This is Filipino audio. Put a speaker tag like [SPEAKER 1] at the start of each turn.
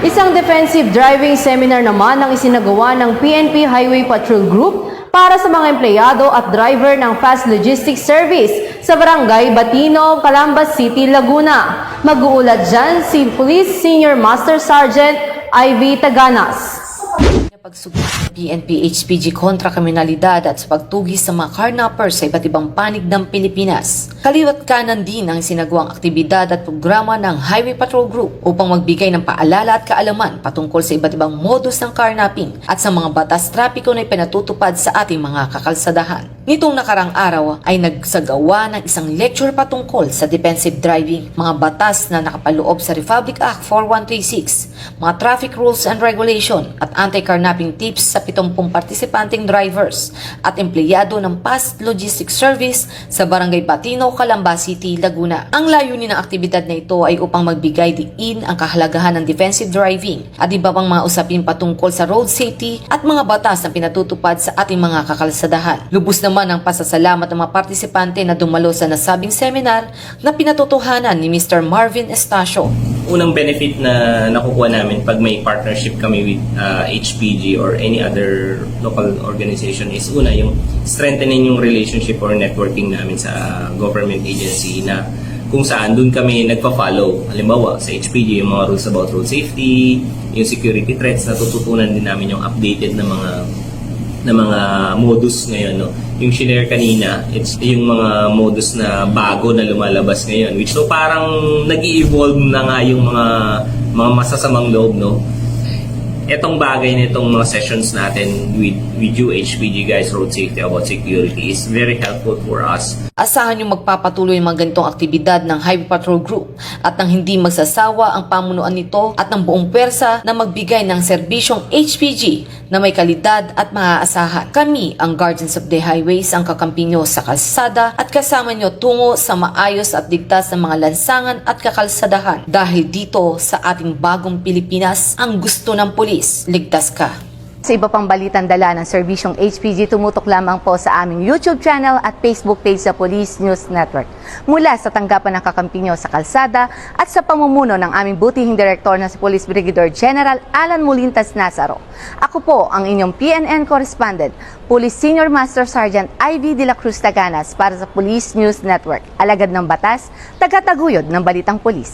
[SPEAKER 1] Isang defensive driving seminar naman ang isinagawa ng PNP Highway Patrol Group para sa mga empleyado at driver ng Fast Logistics Service sa Barangay Batino, Calambas City, Laguna. Mag-uulat dyan si Police Senior Master Sergeant Ivy Taganas.
[SPEAKER 2] Pagsugod ng PNP HPG kontra kriminalidad at sa pagtugis sa mga carnappers sa iba't ibang panig ng Pilipinas. Kaliwat kanan din ang sinagawang aktibidad at programa ng Highway Patrol Group upang magbigay ng paalala at kaalaman patungkol sa iba't ibang modus ng carnapping at sa mga batas trapiko na ipinatutupad sa ating mga kakalsadahan. Nitong nakarang araw ay nagsagawa ng isang lecture patungkol sa defensive driving, mga batas na nakapaloob sa Republic Act 4136, mga traffic rules and regulation at anti-carnapping tips sa 70 partisipanteng drivers at empleyado ng Past Logistics Service sa Barangay Batino, Calamba City, Laguna. Ang layunin ng aktibidad na ito ay upang magbigay diin ang kahalagahan ng defensive driving at iba pang mga usapin patungkol sa road safety at mga batas na pinatutupad sa ating mga kakalsadahan. Lubos naman ang pasasalamat ng mga partisipante na dumalo sa nasabing seminar na pinatutuhanan ni Mr. Marvin Estacio.
[SPEAKER 3] Unang benefit na nakukuha namin pag may partnership kami with uh, HPG or any other local organization is una yung strengthening yung relationship or networking namin sa government agency na kung saan doon kami nagpa-follow. Halimbawa, sa HPG, yung mga rules about road safety, yung security threats, natututunan din namin yung updated na mga na mga modus ngayon no? Yung shinare kanina it's yung mga modus na bago na lumalabas ngayon. Which so parang nag-evolve na nga yung mga mga masasamang loob no etong bagay nitong mga sessions natin with with you HPG guys road safety about security is very helpful for us
[SPEAKER 2] Asahan yung magpapatuloy ang mga ganitong aktibidad ng Highway Patrol Group at nang hindi magsasawa ang pamunuan nito at ng buong pwersa na magbigay ng serbisyong HPG na may kalidad at maaasahan. Kami, ang Guardians of the Highways, ang kakampi nyo sa kalsada at kasama nyo tungo sa maayos at ligtas na mga lansangan at kakalsadahan. Dahil dito sa ating bagong Pilipinas, ang gusto ng pulis, ligtas ka.
[SPEAKER 4] Sa iba pang balitang dala ng serbisyong HPG, tumutok lamang po sa aming YouTube channel at Facebook page sa Police News Network. Mula sa tanggapan ng kakampi nyo sa kalsada at sa pamumuno ng aming butihing direktor na si Police Brigadier General Alan Molintas Nazaro. Ako po ang inyong PNN correspondent, Police Senior Master Sergeant Ivy de la Cruz Taganas para sa Police News Network. Alagad ng batas, tagataguyod ng balitang polis.